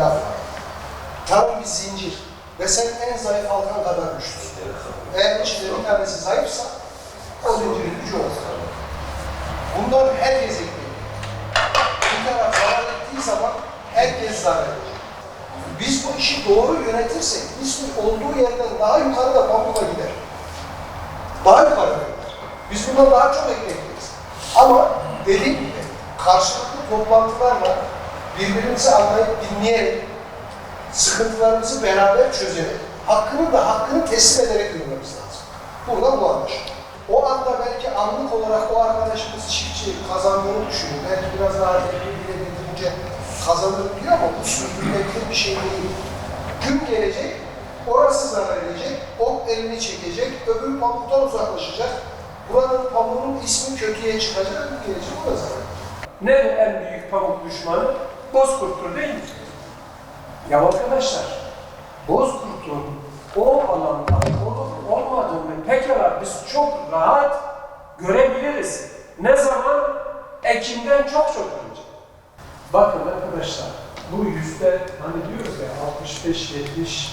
laf var. Tarım bir zincir ve sen en zayıf halkan kadar güçlüsün. Eğer içinde bir tanesi zayıfsa o zincirin gücü olur. Bundan herkes ekmeği. Bir taraf zarar ettiği zaman herkes zarar edecek. Biz bu işi doğru yönetirsek, biz olduğu yerden daha yukarıda pamuğa gider. Daha yukarıda gider. Biz bundan daha çok ekmek yeriz. Ama dediğim gibi karşılıklı toplantılarla birbirimizi anlayıp dinleyerek sıkıntılarımızı beraber çözerek hakkını da hakkını teslim ederek yürümemiz lazım. Buradan bu anlaşılıyor. O anda belki anlık olarak o arkadaşımız çiftçi kazandığını düşünüyor. Belki biraz daha tepki dile getirince kazanır diyor ama bu sürdürülebilir bir şey değil. Gün gelecek, orası zarar edecek, o elini çekecek, öbür pamuktan uzaklaşacak. Buranın pamuğunun ismi kötüye çıkacak, gün gelecek o da zarar. Ne en büyük pamuk düşmanı? Bozkurt'tur değil mi? Ya arkadaşlar, Bozkurt'un o alanda olup olmadığını pekala biz çok rahat görebiliriz. Ne zaman? Ekim'den çok çok önce. Bakın arkadaşlar, bu yüzde hani diyoruz ya 65-70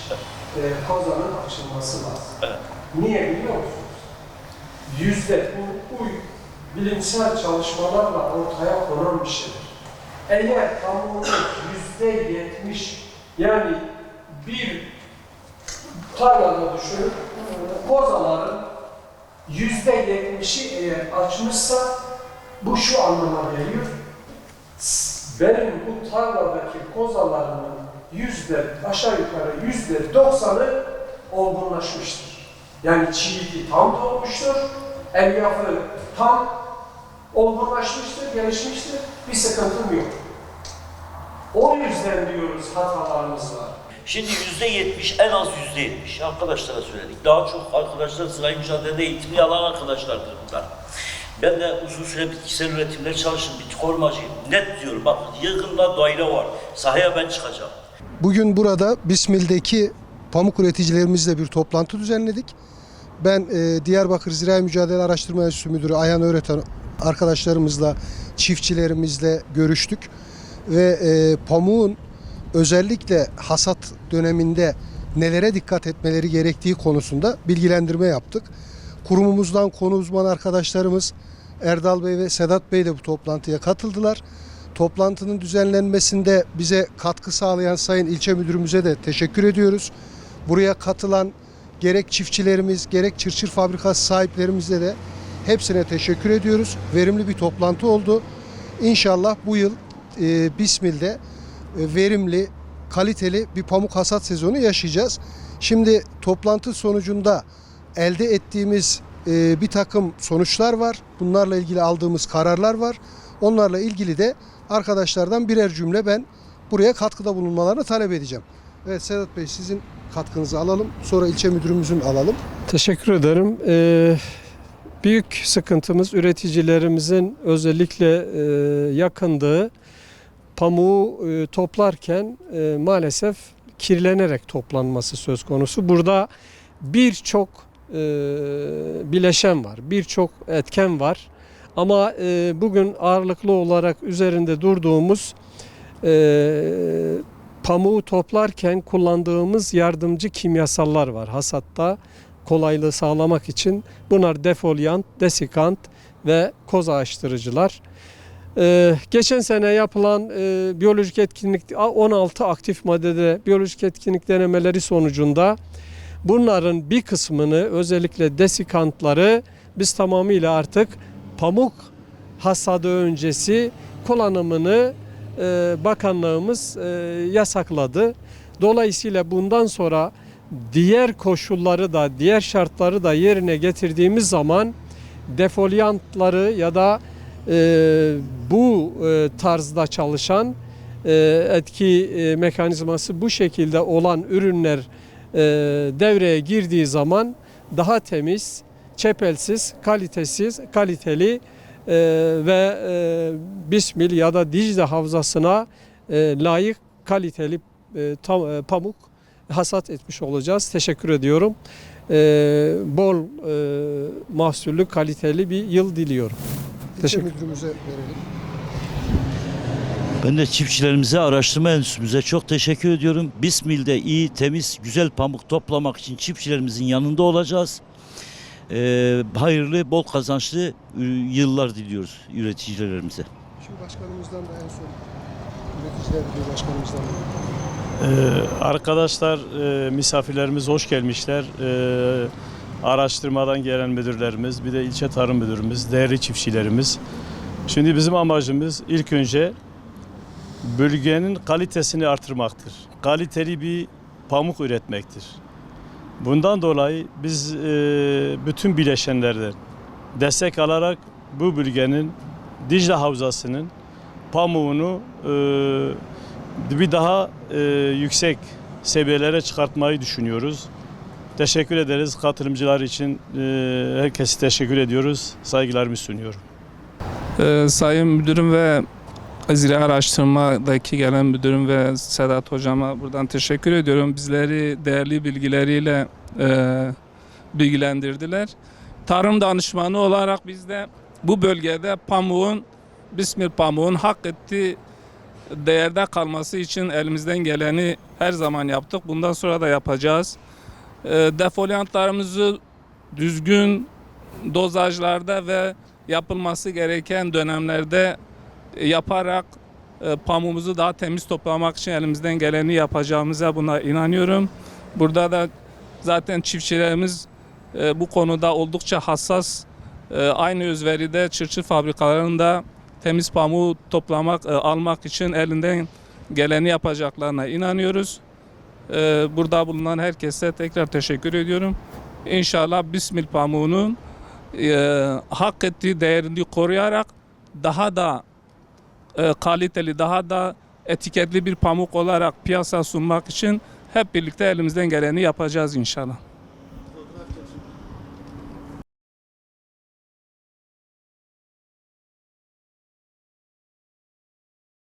e, kozanın açılması lazım. Niye biliyor musunuz? Yüzde, bu, bu bilimsel çalışmalarla ortaya konan bir şeydir. Eğer kamunun yüzde yetmiş yani bir tarlada düşünün, kozaların yüzde yetmişi eğer açmışsa bu şu anlama geliyor. Benim bu tarladaki kozalarımın yüzde aşağı yukarı yüzde doksanı olgunlaşmıştır. Yani çiğiti tam dolmuştur, elyafı tam olgunlaşmıştır, gelişmiştir, bir sıkıntım yok. O yüzden diyoruz hatalarımız var. Şimdi yüzde yetmiş, en az yüzde yetmiş. Arkadaşlara söyledik. Daha çok arkadaşlar sırayı mücadelede eğitimi alan arkadaşlardır bunlar. Ben de uzun süre bitkisel üretimler çalıştım. Bitki korumacıyım. Net diyorum. Bak yığınla daire var. Sahaya ben çıkacağım. Bugün burada Bismil'deki pamuk üreticilerimizle bir toplantı düzenledik. Ben e, Diyarbakır Zirai Mücadele Araştırma Enstitüsü Müdürü Ayhan Öğreten arkadaşlarımızla, çiftçilerimizle görüştük. Ve e, pamuğun özellikle hasat döneminde nelere dikkat etmeleri gerektiği konusunda bilgilendirme yaptık. Kurumumuzdan konu uzman arkadaşlarımız Erdal Bey ve Sedat Bey de bu toplantıya katıldılar. Toplantının düzenlenmesinde bize katkı sağlayan Sayın İlçe Müdürümüze de teşekkür ediyoruz. Buraya katılan gerek çiftçilerimiz gerek çırçır fabrikası sahiplerimize de hepsine teşekkür ediyoruz. Verimli bir toplantı oldu. İnşallah bu yıl e, Bismil'de e, verimli, kaliteli bir pamuk hasat sezonu yaşayacağız. Şimdi toplantı sonucunda elde ettiğimiz e, bir takım sonuçlar var. Bunlarla ilgili aldığımız kararlar var. Onlarla ilgili de arkadaşlardan birer cümle ben buraya katkıda bulunmalarını talep edeceğim. Evet Sedat Bey sizin katkınızı alalım. Sonra ilçe müdürümüzün alalım. Teşekkür ederim. Ee, büyük sıkıntımız üreticilerimizin özellikle e, yakındığı pamuğu e, toplarken e, maalesef kirlenerek toplanması söz konusu. Burada birçok bileşen var, birçok etken var. Ama bugün ağırlıklı olarak üzerinde durduğumuz pamuğu toplarken kullandığımız yardımcı kimyasallar var hasatta kolaylığı sağlamak için. Bunlar defolyant, desikant ve koz ağaçtırıcılar. Ee, geçen sene yapılan e, biyolojik etkinlik 16 aktif maddede biyolojik etkinlik denemeleri sonucunda bunların bir kısmını özellikle desikantları biz tamamıyla artık pamuk hasadı öncesi kullanımını e, bakanlığımız e, yasakladı. Dolayısıyla bundan sonra diğer koşulları da diğer şartları da yerine getirdiğimiz zaman defolyantları ya da e, bu e, tarzda çalışan e, etki e, mekanizması bu şekilde olan ürünler e, devreye girdiği zaman daha temiz, çepelsiz, kalitesiz, kaliteli e, ve e, Bismil ya da Dicle Havzası'na e, layık kaliteli e, tam, e, pamuk hasat etmiş olacağız. Teşekkür ediyorum. E, bol e, mahsullü, kaliteli bir yıl diliyorum. Teşekkür- müdürümüze verelim. Ben de çiftçilerimize, araştırma enstitümüze çok teşekkür ediyorum. Bismil'de iyi, temiz, güzel pamuk toplamak için çiftçilerimizin yanında olacağız. Ee, hayırlı, bol kazançlı e, yıllar diliyoruz üreticilerimize. Şu başkanımızdan da en son üreticiler başkanımızdan da. Ee, arkadaşlar, e, misafirlerimiz hoş gelmişler. Ee, araştırmadan gelen müdürlerimiz, bir de ilçe tarım müdürümüz, değerli çiftçilerimiz. Şimdi bizim amacımız ilk önce bölgenin kalitesini artırmaktır. Kaliteli bir pamuk üretmektir. Bundan dolayı biz e, bütün bileşenlerden destek alarak bu bölgenin Dicle Havzası'nın pamuğunu e, bir daha e, yüksek seviyelere çıkartmayı düşünüyoruz. Teşekkür ederiz katılımcılar için. E, herkese teşekkür ediyoruz. Saygılarımı sunuyorum. Ee, Sayın Müdürüm ve Zira Araştırma'daki gelen müdürüm ve Sedat Hocama buradan teşekkür ediyorum. Bizleri değerli bilgileriyle e, bilgilendirdiler. Tarım danışmanı olarak biz de bu bölgede pamuğun, Bismil pamuğun hak ettiği değerde kalması için elimizden geleni her zaman yaptık. Bundan sonra da yapacağız. E, defolyantlarımızı düzgün dozajlarda ve yapılması gereken dönemlerde yaparak e, pamuğumuzu daha temiz toplamak için elimizden geleni yapacağımıza buna inanıyorum. Burada da zaten çiftçilerimiz e, bu konuda oldukça hassas. E, Aynı özveride çırçır fabrikalarında temiz pamuğu toplamak, e, almak için elinden geleni yapacaklarına inanıyoruz. E, Burada bulunan herkese tekrar teşekkür ediyorum. İnşallah Bismil pamuğunun e, hak ettiği değerini koruyarak daha da e, kaliteli, daha da etiketli bir pamuk olarak piyasa sunmak için hep birlikte elimizden geleni yapacağız inşallah.